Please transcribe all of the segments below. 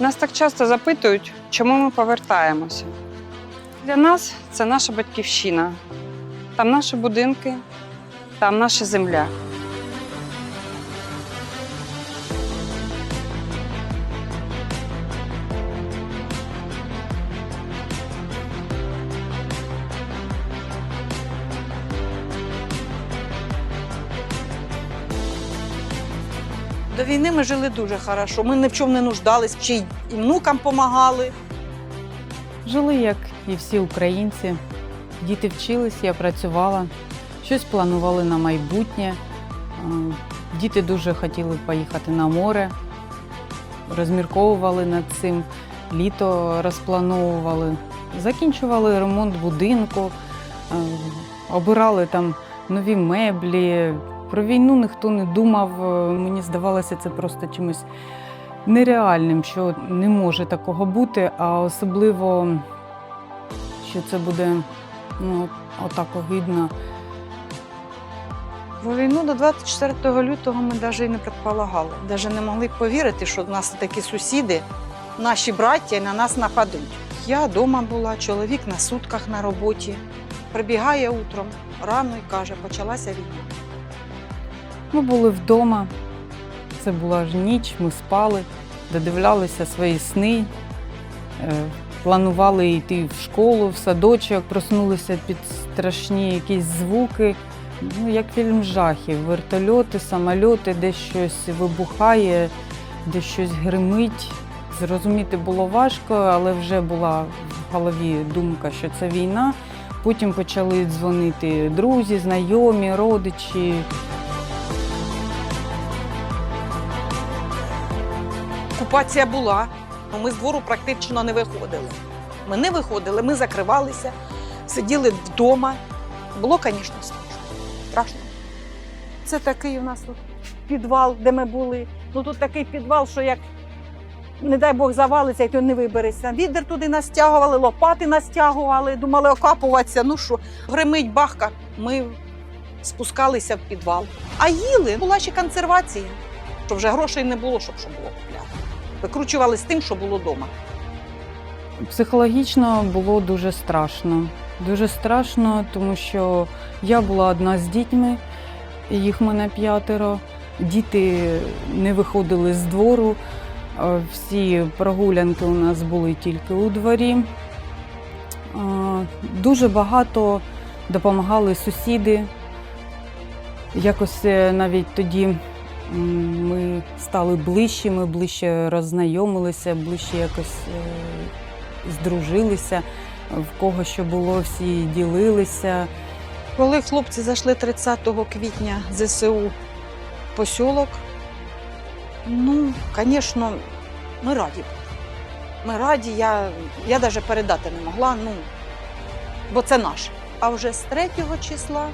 Нас так часто запитують, чому ми повертаємося. Для нас це наша батьківщина. Там наші будинки, там наша земля. До війни ми жили дуже хорошо. Ми ні в чому не нуждались, ще й внукам допомагали. Жили, як і всі українці. Діти вчились, я працювала, щось планували на майбутнє. Діти дуже хотіли поїхати на море, розмірковували над цим, літо розплановували, закінчували ремонт будинку, обирали там нові меблі. Про війну ніхто не думав. Е, Мені здавалося, це просто чимось нереальним, що не може такого бути, а особливо, що це буде ну, отак огидно. Про війну до 24 лютого ми навіть і не предполагали. Навіть не могли повірити, що в нас такі сусіди, наші браття, на нас нападуть. Я вдома була, чоловік на сутках на роботі. Прибігає утром рано і каже, почалася війна. Ми були вдома, це була ж ніч, ми спали, додивлялися свої сни, е, планували йти в школу, в садочок, проснулися під страшні якісь звуки. Ну, як фільм жахів, вертольоти, самольоти, де щось вибухає, де щось гримить. Зрозуміти було важко, але вже була в голові думка, що це війна. Потім почали дзвонити друзі, знайомі, родичі. Окупація була, але ми з двору практично не виходили. Ми не виходили, ми закривалися, сиділи вдома. Було, звісно, страшно. страшно. Це такий у нас тут підвал, де ми були. Ну тут такий підвал, що як, не дай Бог, завалиться, і то не виберешся. Відер туди нас стягували, лопати нас стягували, думали окапуватися. Ну що, гримить бахка. Ми спускалися в підвал. А їли була ще консервація, що вже грошей не було, щоб що було. Викручували з тим, що було вдома. Психологічно було дуже страшно. Дуже страшно, тому що я була одна з дітьми, їх мене п'ятеро. Діти не виходили з двору. е, Всі прогулянки у нас були тільки у дворі. Е, Дуже багато допомагали сусіди. Якось е, навіть тоді ми стали ближче, ми ближче роззнайомилися, ближче якось е, здружилися. В кого що було, всі ділилися. Коли хлопці зайшли 30 квітня ЗСУ в посілок, ну, звісно, ми раді. Ми раді, я, я навіть передати не могла, ну, бо це наше. А вже з 3 числа,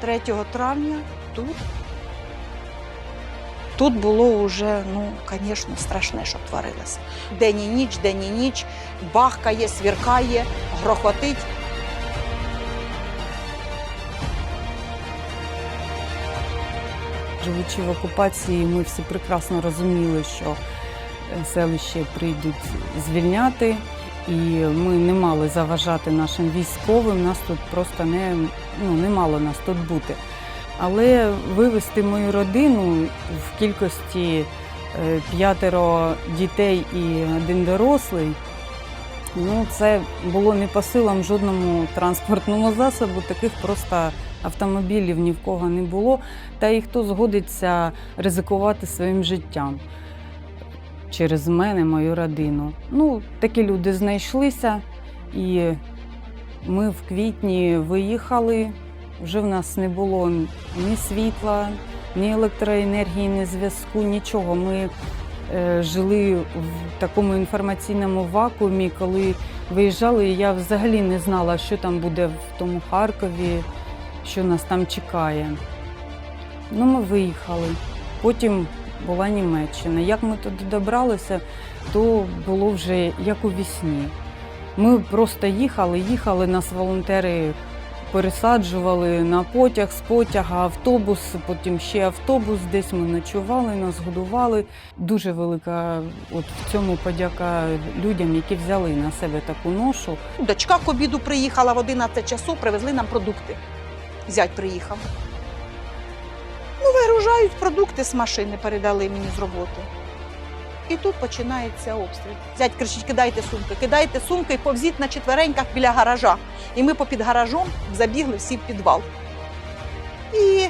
3 травня, тут, тут було вже, ну, звісно, страшне, що творилося. День і ніч, день і ніч, бахкає, свіркає, грохотить. Живучи в окупації, ми всі прекрасно розуміли, що е, селище прийдуть звільняти, і ми не мали заважати нашим військовим. Нас тут просто не, ну, не мало нас тут бути. Але вивезти мою родину в кількості е, п'ятеро дітей і один дорослий. Ну, це було не по силам жодному транспортному засобу, таких просто автомобілів ні в кого не було. Та і хто згодиться ризикувати своїм життям через мене, мою родину. Ну, такі люди знайшлися, і ми в квітні виїхали. Вже в нас не було ні світла, ні електроенергії, ні зв'язку, нічого. Ми е, жили в такому інформаційному вакуумі, коли виїжджали, я взагалі не знала, що там буде в тому Харкові, що нас там чекає. Ну, ми виїхали. Потім була Німеччина. Як ми туди добралися, то було вже як у вісні. Ми просто їхали, їхали, нас волонтери пересаджували на потяг, з потяга автобус, потім ще автобус. Десь ми ночували, нас годували. Дуже велика от в цьому подяка людям, які взяли на себе таку ношу. Дочка к обіду приїхала в 11 часу, привезли нам продукти. Зять приїхав. Ну, вигружають продукти з машини, передали мені з роботи. І тут починається обстріл. Зять кричить: кидайте сумки, кидайте сумки і повзіть на четвереньках біля гаража. І ми попід гаражом забігли всі в підвал. І...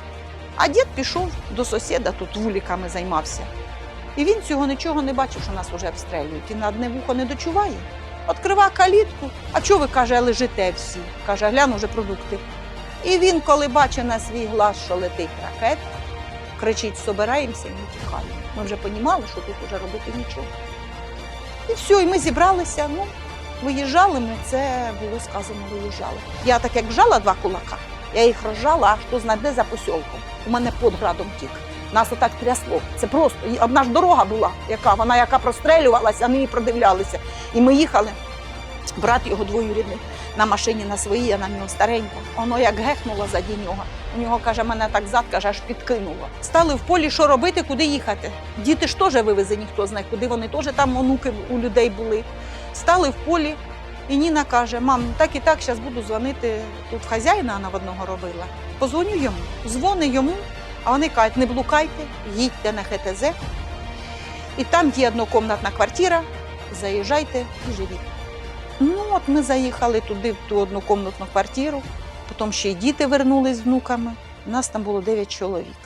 А дід пішов до сусіда, тут вуликами займався. І він цього нічого не бачив, що нас вже обстрілюють. І на одне вухо не дочуває. Відкрива калітку. А чого ви, каже, лежите всі? Каже, гляну вже продукти. І він, коли бачить на свій глаз, що летить ракет, кричить: собираємося і ми тікаємо. Ми вже понімали, що тут вже робити нічого. І все, і ми зібралися. Ну, виїжджали ми, це було сказано, виїжджали. Я так як вжала два кулака, я їх розжала аж хто знайде за посілком. У мене під градом тік. Нас отак трясло. Це просто одна ж дорога була, яка вона яка прострелювалася, а її продивлялися. І ми їхали. Брат його двоюрідний на машині на своїй, а на нього старенька. Воно як гехнуло заді нього. У нього каже, мене так зад каже, аж підкинуло. Стали в полі, що робити, куди їхати. Діти ж теж вивезені, хто знає, куди вони теж там онуки у людей були. Стали в полі, і Ніна каже: мам, так і так, зараз буду дзвонити тут хазяїна, вона в одного робила. Позвоню йому, дзвони йому, а вони кажуть, не блукайте, їдьте на ХТЗ. І там є однокомнатна квартира, заїжджайте і живіть. Ну, от ми заїхали туди, в ту однокомнатну квартиру, потім ще й діти вернулись з внуками. У нас там було 9 чоловік.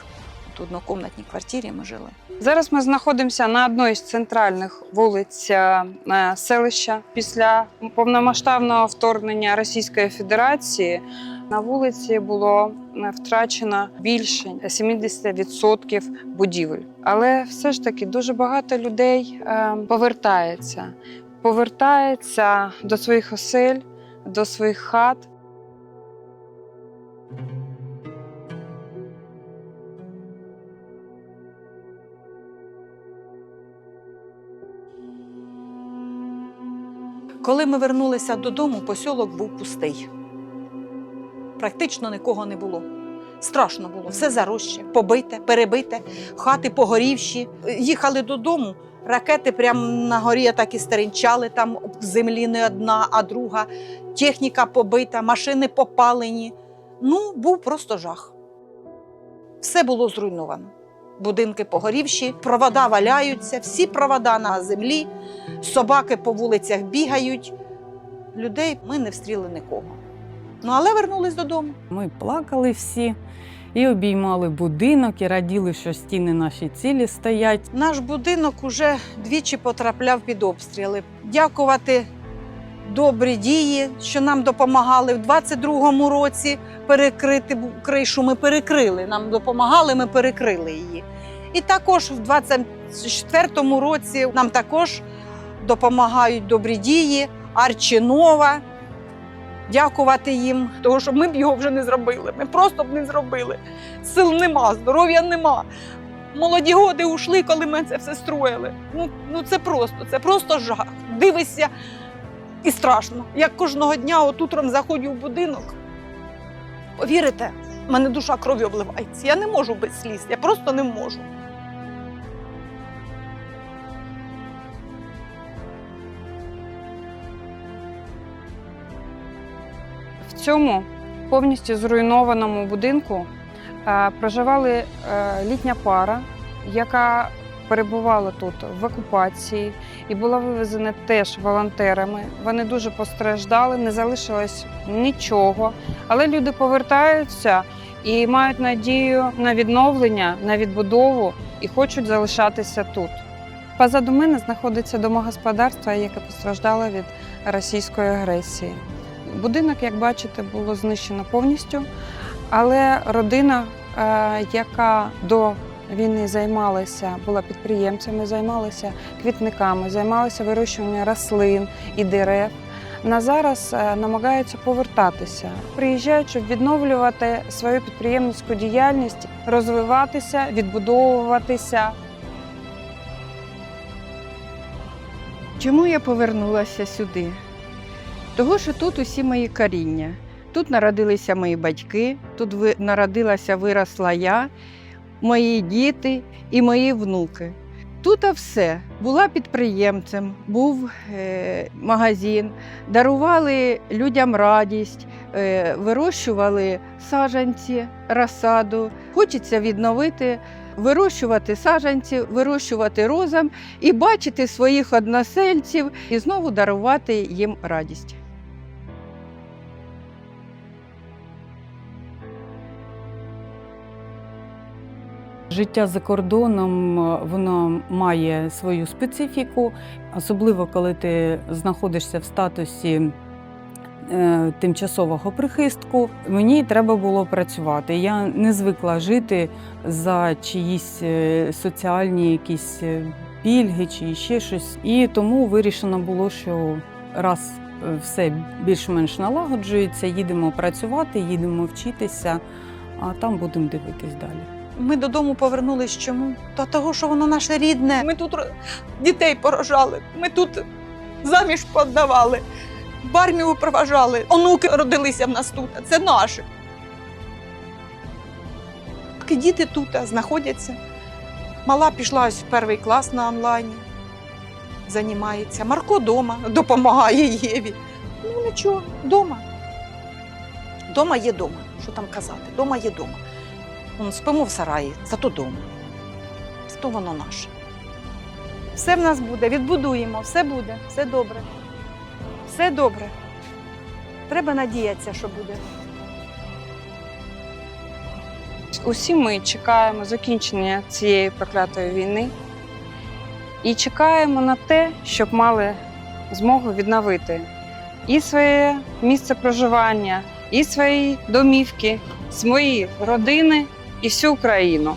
От в однокомнатній квартирі ми жили. Зараз ми знаходимося на одній з центральних вулиць е, е, селища. Після повномасштабного вторгнення Російської Федерації на вулиці було е, втрачено більше 70% будівель. Але все ж таки дуже багато людей повертається, повертається до своїх осель, до своїх хат. Коли ми вернулися додому, посілок був пустий. Практично нікого не було. Страшно було, все заросше, побите, перебите, хати погорівші. Їхали додому, ракети прямо на горі так і стеренчали, там в землі не одна, а друга. Техніка побита, машини попалені. Ну, був просто жах. Все було зруйновано. Будинки погорівші, провода валяються, всі провода на землі, собаки по вулицях бігають. Людей ми не встріли нікого. Ну, але вернулись додому. Ми плакали всі і обіймали будинок, і раділи, що стіни наші цілі стоять. Наш будинок уже двічі потрапляв під обстріли. Дякувати добрі дії, що нам допомагали в 22-му році перекрити кришу. Ми перекрили. Нам допомагали, ми перекрили її. І також в 24-му році нам також допомагають добрі дії, Арчинова. Дякувати їм, тому що ми б його вже не зробили. Ми просто б не зробили. Сил нема, здоров'я нема. Молоді годи ушли, коли ми це все строїли. Ну, ну це просто, це просто жах. Дивишся і страшно. Як кожного дня от утром заходжу в будинок. Повірите, в мене душа кров'ю обливається. Я не можу без сліз, я просто не можу. Цьому повністю зруйнованому будинку е, проживали е, літня пара, яка перебувала тут в окупації і була вивезена теж волонтерами. Вони дуже постраждали, не залишилось нічого. Але люди повертаються і мають надію на відновлення, на відбудову і хочуть залишатися тут. Позаду мене знаходиться домогосподарство, яке постраждало від російської агресії. Будинок, як бачите, було знищено повністю, але родина, е, яка до війни займалася, була підприємцями, займалася квітниками, займалася вирощуванням рослин і дерев. На зараз е, намагаються повертатися, приїжджають, щоб відновлювати свою підприємницьку діяльність, розвиватися, відбудовуватися. Чому я повернулася сюди? Того, що тут усі мої коріння. Тут народилися мої батьки, тут народилася, виросла я, мої діти і мої внуки. Тут все. Була підприємцем, був е, магазин, дарували людям радість, е, вирощували саджанці, розсаду. Хочеться відновити, вирощувати саджанці, вирощувати розам і бачити своїх односельців і знову дарувати їм радість. Життя за кордоном е, воно має свою специфіку, особливо коли ти знаходишся в статусі е, тимчасового прихистку. Мені треба було працювати. Я не звикла жити за чиїсь е, соціальні якісь пільги чи ще щось. І тому вирішено було, що раз все більш-менш налагоджується, їдемо працювати, їдемо вчитися, а там будемо дивитись далі. Ми додому повернулись чому? Та того, що воно наше рідне. Ми тут дітей порожали, ми тут заміж подавали, в армію проважали, онуки родилися в нас тут. Це наше. Поки діти тут знаходяться. Мала пішла ось в перший клас на онлайні, займається. Марко вдома допомагає Єві. Ну нічого, вдома. Дома є дома. Що там казати? Дома є дома. Вон, спимо в сараї, зато дома. Зато воно наше. Все в нас буде, відбудуємо, все буде, все добре. Все добре. Треба надіятися, що буде. Усі ми чекаємо закінчення цієї проклятої війни і чекаємо на те, щоб мали змогу відновити і своє місце проживання, і свої домівки, свої родини і всю Україну.